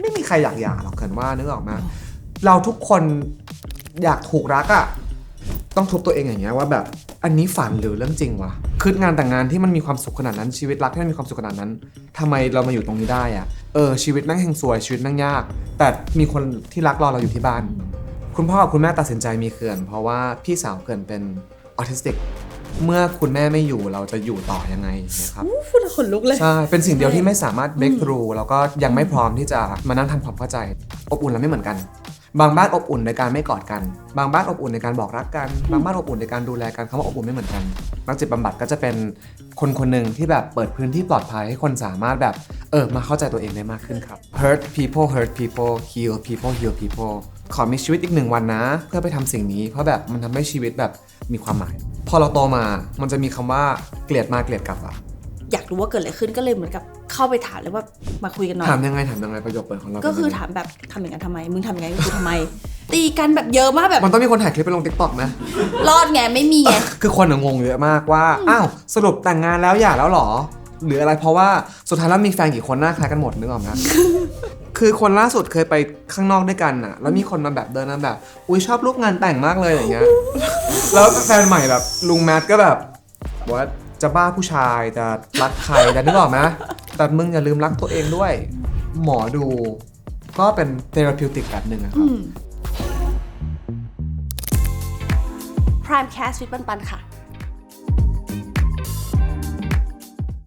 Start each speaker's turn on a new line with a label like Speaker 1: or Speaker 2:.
Speaker 1: ไม่มีใครอยากหย่าหรอกเขินว่านึกออกไหมเราทุกคนอยากถูกรักอะต้องทุบตัวเองอย่างเงี้ยว่าแบบอันนี้ฝันหรือเรื่องจริงวะคืองานแต่งงานที่มันมีความสุขขนาดนั้นชีวิตรักที่มันมีความสุขขนาดนั้นทำไมเรามาอยู่ตรงนี้ได้อะเออชีวิตนั่งเฮงซวยชีวิตนั่งยาก แต่มีคนที่รักรอเราอยู่ที่บ้าน คุณพ่อกับคุณแม่ตัดสินใจมีเขื่อน เพราะว่าพี่สาวเขื่อนเป็นออทิสติก เมื่อคุณแม่ไม่อยู่เราจะอยู่ต่อยังไงนะครับ
Speaker 2: อู้พูดแล้วขนลุกเลย
Speaker 1: ใช่เป็นสิ่งเดียวที่ไม่สามารถ break through แล้วก็ยังไม่พร้อมที่จะมานั่งทำความเข้าใจ อบอุ่นแล้วไม่เหมือนกัน บางบ้านอบอุ่นในการไม่กอดกัน บางบ้านอบอุ่นในการบอกรักกัน บางบ้านอบอุ่นในการดูแลกันคำว่าอบอุ่นไม่เหมือนกัน นักจิตบำบัดก็จะเป็นคนคนหนึ่งที่แบบเปิดพื้นที่ปลอดภัยให้คนสามารถแบบ เออมาเข้าใจตัวเองได้มากขึ้นครับ hurt people hurt people heal people heal people ขอมีชีวิตอีกหนึ่งวันนะ เพื่อไปทำสิ่งนี้ เพราะแบบมันทำให้ชีวิตแบบมีความหมาย พอเราโตมา มันจะมีคำว่าเกลียดมาเกลียดกลับอะ
Speaker 2: อยากรู้ว่าเกิดอะไรขึ้นก็เลยเหมือนกับเข้าไปถามเลยว่ามาคุยกันหน่อย
Speaker 1: ถามยังไงถามยังไงประโยคเปิดของเรา
Speaker 2: ก็คือ
Speaker 1: เป็นยังไง
Speaker 2: ถามแบบทำอย่างนั้นทำไม มึงทำอย่างนั้นกับกูทำไม ตีกันแบบเยอะมากแบบ
Speaker 1: มันต้องมีคนถ่ายคลิปไปลงทิกตอกนะ
Speaker 2: รอดไงไม่มีไง
Speaker 1: คือคนอะงงเยอะมากว่า อ้าวสรุปแต่งงานแล้วหย่าแล้วเหรอ หรืออะไรเพราะว่าสุดท้ายแล้วมีแฟนกี่คนหน้าคล้ายกันหมดนึกออกไหม คือคนล่าสุดเคยไปข้างนอกด้วยกันน่ะ แล้วมีคนมาแบบเดินมาแบบ อุ้ยชอบรูปงานแต่งมากเลยอย่างเงี้ย แล้วแฟนใหม่แบบลุงแมทก็แบบว่าจะบ้าผู้ชายจะรักใครแต่นึกออกไหมแต่มึงอย่าลืมรักตัวเองด้วย หมอดูก็เป็นเทอราพิวติกแบบหนึ่งอะครับ
Speaker 2: Prime Cast วิทย์ปันปันค่ะ